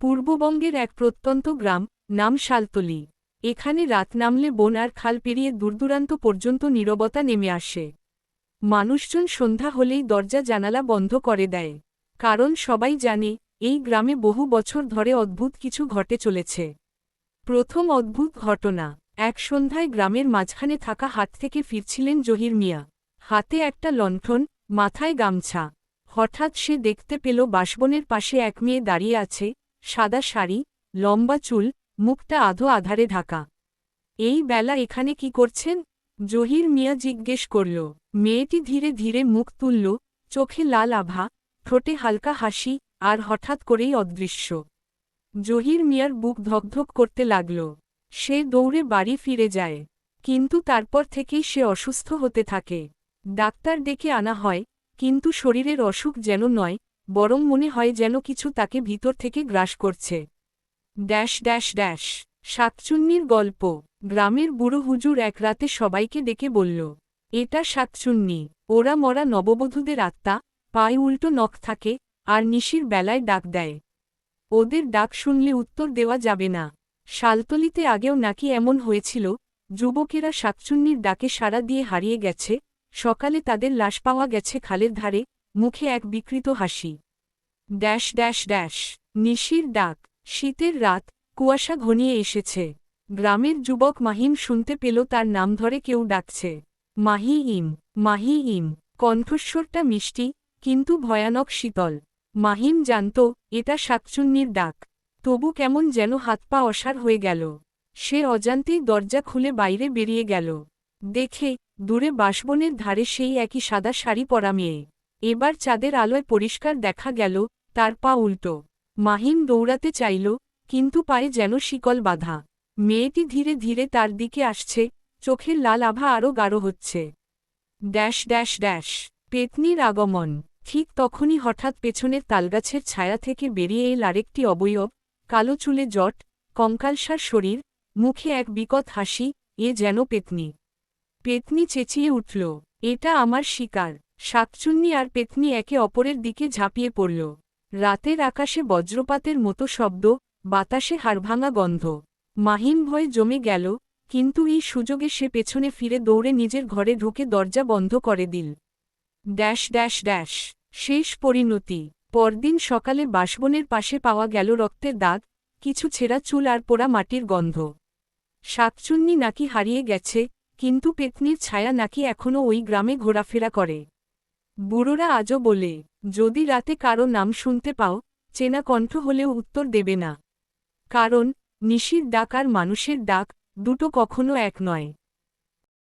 পূর্ববঙ্গের এক প্রত্যন্ত গ্রাম, নাম শালতলি। এখানে রাত নামলে বন আর খাল পেরিয়ে দূরদূরান্ত পর্যন্ত নীরবতা নেমে আসে। মানুষজন সন্ধ্যা হলেই দরজা জানালা বন্ধ করে দেয়। কারণ সবাই জানে, এই গ্রামে বহু বছর ধরে অদ্ভুত কিছু ঘটে চলেছে। প্রথম অদ্ভুত ঘটনা, এক সন্ধ্যায় গ্রামের মাঝখানে থাকা হাত থেকে ফিরছিলেন জহির মিয়া। হাতে একটা লণ্ঠন, মাথায় গামছা। হঠাৎ সে দেখতে পেল বাসবনের পাশে এক মেয়ে দাঁড়িয়ে আছে সাদা শাড়ি, লম্বা চুল, মুখটা আধো আধারে ঢাকা। এই বেলা এখানে কি করছেন? জহির মিয়া জিজ্ঞেস করল। মেয়েটি ধীরে ধীরে মুখ তুলল, চোখে লাল আভা, ঠোঁটে হালকা হাসি, আর হঠাৎ করেই অদৃশ্য। জহির মিয়ার বুক ধকধক করতে লাগল। সে দৌড়ে বাড়ি ফিরে যায়। কিন্তু তারপর থেকেই সে অসুস্থ হতে থাকে। ডাক্তার ডেকে আনা হয়, কিন্তু শরীরের অসুখ যেন নয় বরং মনে হয় যেন কিছু তাকে ভিতর থেকে গ্রাস করছে। ড্যাশ ড্যাশ ড্যাশ শাকচুন্নির গল্প। গ্রামের বুড়ো হুজুর এক রাতে সবাইকে ডেকে বলল, এটা শাকচুন্নি ওরা মরা নববধূদের আত্মা, পায়ে উল্টো নখ থাকে, আর নিশির বেলায় ডাক দেয়। ওদের ডাক শুনলে উত্তর দেওয়া যাবে না। শালতলিতে আগেও নাকি এমন হয়েছিল, যুবকেরা শাকচুন্নির ডাকে সাড়া দিয়ে হারিয়ে গেছে, সকালে তাদের লাশ পাওয়া গেছে খালের ধারে, মুখে এক বিকৃত হাসি। Dash dash dash. নিশির ডাক, শীতের রাত, কুয়াশা ঘনিয়ে এসেছে। গ্রামের যুবক মাহিম শুনতে পেল তার নাম ধরে কেউ ডাকছে। মাহি ইম মাহি ইম। কণ্ঠস্বরটা মিষ্টি, কিন্তু ভয়ানক শীতল। মাহিম জানত, এটা শাকচুন্নির ডাক। তবু কেমন যেন হাত পা অসার হয়ে গেল। সে অজান্তেই দরজা খুলে বাইরে বেরিয়ে গেল। দেখে, দূরে বাসবনের ধারে সেই একই সাদা শাড়ি পরা মেয়ে। এবার চাঁদের আলোয় পরিষ্কার দেখা গেল তার পা উল্টো। মাহিম দৌড়াতে চাইল, কিন্তু পায়ে যেন শিকল বাঁধা। মেয়েটি ধীরে ধীরে তার দিকে আসছে, চোখের লাল আভা আরও গাঢ় হচ্ছে। ড্যাশ ড্যাশ ড্যাশ, পেতনির আগমন। ঠিক তখনই হঠাৎ পেছনের তালগাছের ছায়া থেকে বেরিয়ে এল আরেকটি অবয়ব, কালো চুলে জট কঙ্কালসার শরীর, মুখে এক বিকট হাসি, এ যেন পেতনি। পেতনি চেঁচিয়ে উঠল, এটা আমার শিকার। শাকচুন্নি আর পেতনি একে অপরের দিকে ঝাঁপিয়ে পড়ল। রাতের আকাশে বজ্রপাতের মতো শব্দ, বাতাসে হাড়ভাঙা গন্ধ। মাহিম ভয়ে জমে গেল, কিন্তু এই সুযোগে সে পেছনে ফিরে দৌড়ে নিজের ঘরে ঢুকে দরজা বন্ধ করে দিল। ড্যাশ ড্যাশ ড্যাশ, শেষ পরিণতি। পরদিন সকালে বাসবনের পাশে পাওয়া গেল রক্তের দাগ, কিছু ছেঁড়া চুল আর পোড়া মাটির গন্ধ। শাকচুন্নি নাকি হারিয়ে গেছে, কিন্তু পেতনির ছায়া নাকি এখনও ওই গ্রামে ঘোরাফেরা করে। বুড়োরা আজও বলে, যদি রাতে কারও নাম শুনতে পাও, চেনা কণ্ঠ হলেও উত্তর দেবে না। কারণ, নিশির ডাক আর মানুষের ডাক দুটো কখনো এক নয়।